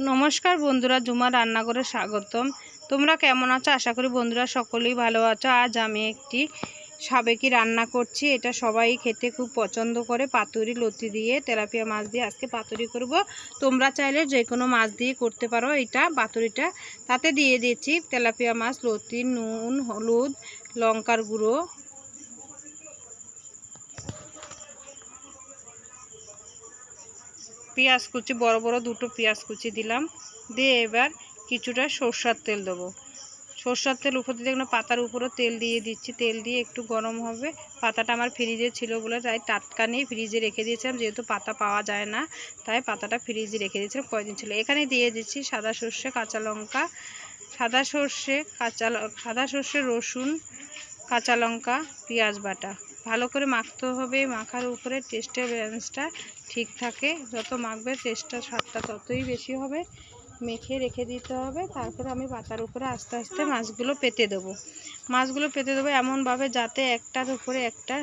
নমস্কার বন্ধুরা জুমা রান্নাঘরে স্বাগতম। তোমরা কেমন আছো? আশা করি বন্ধুরা সকলেই ভালো আছো। আজ আমি একটি সাবেকি রান্না করছি। এটা সবাই খেতে খুব পছন্দ করে। পাতুরি, লতি দিয়ে, তেলাপিয়া মাছ দিয়ে আজকে পাতুরি করব। তোমরা চাইলে যে কোনো মাছ দিয়ে করতে পারো। এটা পাতুরিটা তাতে দিয়ে দিয়েছি। তেলাপিয়া মাছ, লতি, নুন, হলুদ, লঙ্কার গুঁড়ো পেঁয়াজ কুচি, বড় বড় দুটো পেঁয়াজ কুচি দিলাম। দিয়ে এবার কিছুটা সর্ষার তেল দেবো। সর্ষার তেল উপর দিয়ে দেখুন, পাতার উপরও তেল দিয়ে দিচ্ছি। তেল দিয়ে একটু গরম হবে। পাতাটা আমার ফ্রিজে ছিল বলে তাই টাটকা নিয়ে ফ্রিজে রেখে দিয়েছিলাম। যেহেতু পাতা পাওয়া যায় না, তাই পাতাটা ফ্রিজে রেখে দিয়েছিলাম কয়দিন ছিল। এখানে দিয়ে দিচ্ছি সাদা সর্ষে, কাঁচা লঙ্কা, সাদা সর্ষে, কাঁচা সাদা সর্ষে, রসুন, কাঁচা লঙ্কা, পেঁয়াজ বাটা। ভালো করে মাখতে হবে। মাখার উপরে টেস্টের ব্যালেন্সটা ঠিক থাকে। যত মাখবে টেস্টটা স্বাদটা ততই বেশি হবে। মেখে রেখে দিতে হবে। তারপরে আমি পাতার উপরে আস্তে আস্তে মাছগুলো পেতে দেবো। মাছগুলো পেতে দেবো এমনভাবে যাতে একটার উপরে একটা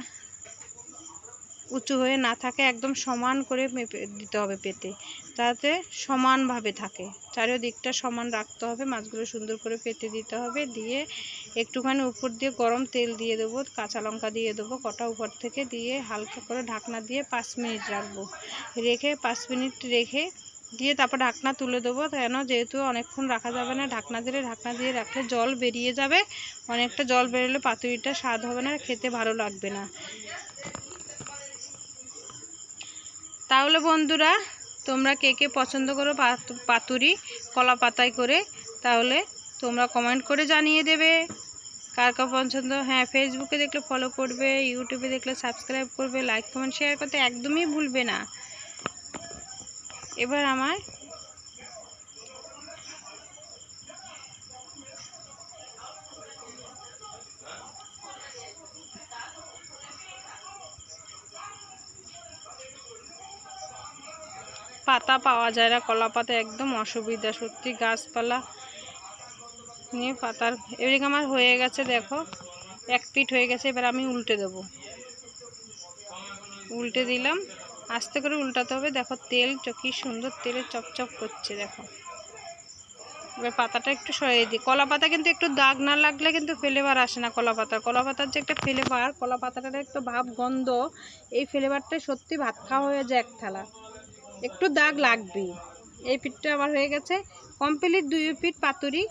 উঁচু হয়ে না থাকে, একদম সমান করে মেপে দিতে হবে পেতে। যাতে সমানভাবে থাকে। চারিদিকটা সমান রাখতে হবে, মাছগুলো সুন্দর করে পেতে দিতে হবে। দিয়ে একটুখানি উপর দিয়ে গরম তেল দিয়ে দেবো, কাঁচা লঙ্কা দিয়ে দেবো, কটা উপর থেকে দিয়ে হালকা করে ঢাকনা দিয়ে পাঁচ মিনিট রাখব। রেখে পাঁচ মিনিট রেখে দিয়ে তারপর ঢাকনা তুলে দেবো, কেন যেহেতু অনেকক্ষণ রাখা যাবে না। ঢাকনা দিলে ঢাকনা দিয়ে রাখলে জল বেরিয়ে যাবে। অনেকটা জল বেরোলে পাতুরিটা স্বাদ হবে না, খেতে ভালো লাগবে না। তাহলে বন্ধুরা, তোমরা কে কে পছন্দ করো পাত- পাতুরি, কলা পাতায় করে, তাহলে তোমরা কমেন্ট করে জানিয়ে দেবে। কার কার পছন্দ? হ্যাঁ ফেসবুকে দেখলে ফলো করবে ইউটিউবে দেখলে সাবস্ক্রাইব করবে লাইক কমেন্ট শেয়ার করতে একদমই ভুলবে না। এবার আমার পাতা পাওয়া যায় না, কলা পাতা একদম অসুবিধা, সত্যি গাছপালা নিয়ে পাতার এদিকে আমার হয়ে গেছে, দেখো, এক পিঠ হয়ে গেছে, এবার আমি উল্টে দেবো। উল্টে দিলাম, আস্তে করে উল্টাতে হবে, দেখো তেল কি সুন্দর তেলে চপচপ করছে, দেখো। এবার পাতাটা একটু সরিয়ে দিই। কলা পাতা কিন্তু একটু দাগ না লাগলে কিন্তু ফ্লেভার আসে না কলা পাতার। কলা পাতার যে একটা ফ্লেভার, কলা পাতাটার একটু ভাব, গন্ধ, এই ফ্লেভারটা সত্যি ভাত খাওয়া হয়ে যায় এক থালা। একটু দাগ লাগবেই। এই পিঠটা আমার হয়ে গেছে। কমপ্লিট দুই পিঠ পাতুরি।